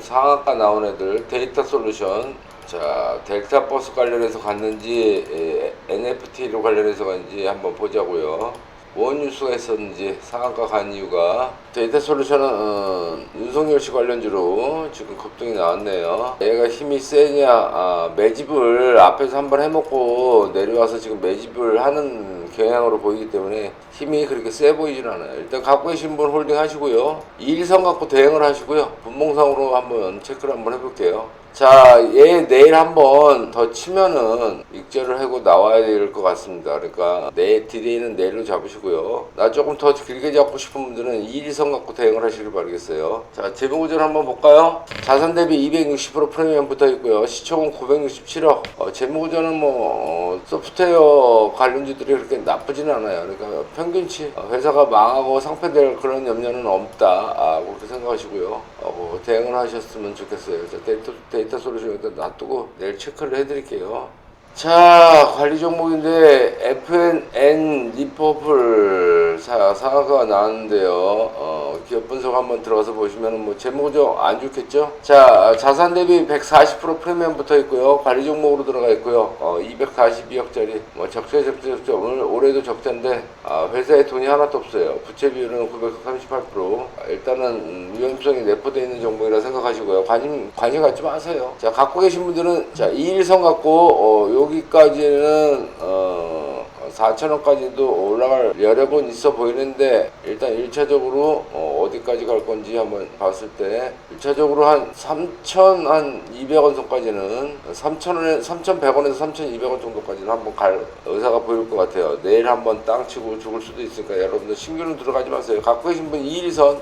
상한가 나온 애들 데이터 솔루션 자 델타 버스 관련해서 갔는지 에, NFT로 관련해서 갔는지 한번 보자고요. 뭔 뉴스가 있었는지 상한가 간 이유가 데이터 솔루션은 어, 윤석열 씨 관련주로 지금 급등이 나왔네요. 얘가 힘이 세냐 아, 매집을 앞에서 한번 해먹고 내려와서 지금 매집을 하는 경향으로 보이기 때문에 힘이 그렇게 세 보이진 않아요. 일단 갖고 계신 분 홀딩 하시고요. 이일선 갖고 대응을 하시고요. 분봉상으로 한번 체크를 한번 해볼게요. 자, 얘 내일 한번 더 치면은 익절을 하고 나와야 될 것 같습니다. 그러니까 내 디데이는 내일로 잡으시고 요. 나 조금 더 길게 잡고 싶은 분들은 2일선 갖고 대응을 하시길 바라겠어요. 자, 재무구절 한번 볼까요? 자산 대비 260% 프리미엄 붙어 있고요. 시총은 967억. 어, 재무구절은 뭐 어, 소프트웨어 관련주들이 그렇게 나쁘지는 않아요. 그러니까 평균치 어, 회사가 망하고 상폐될 그런 염려는 없다. 아, 그렇게 생각하시고요. 어, 뭐 대응을 하셨으면 좋겠어요. 자, 데이터, 데이터 솔루션 일단 놔두고 내일 체크를 해드릴게요. 자, 관리 종목인데 FNN 리퍼블 사, 사과가 나왔는데요. 어, 기업 분석 한번 들어가서 보시면은 뭐 제목은 안 좋겠죠? 자, 자산 대비 140% 프리미엄 붙어 있고요. 관리 종목으로 들어가 있고요. 어, 242억짜리 뭐 적재 적재 적재 오늘 올해도 적자인데 아, 회사에 돈이 하나도 없어요. 부채 비율은 938%. 아, 일단은 음, 위험성이 내포되어 있는 종목이라 생각하시고요. 관심 관심 갖지 마세요. 자, 갖고 계신 분들은 자, 2일선 갖고 어, 여기까지는 어 4천원까지도 올라갈 여력은 있어 보이는데 일단 1차적으로 어, 디까지갈 건지 한번 봤을 때 1차적으로 한 3천 한 200원 선까지는 3천원에 3,100원에서 3,200원 정도까지는 한번 갈 의사가 보일 것 같아요. 내일 한번 땅 치고 죽을 수도 있으니까 여러분들 신규는 들어가지 마세요. 갖고 계신 분 2일선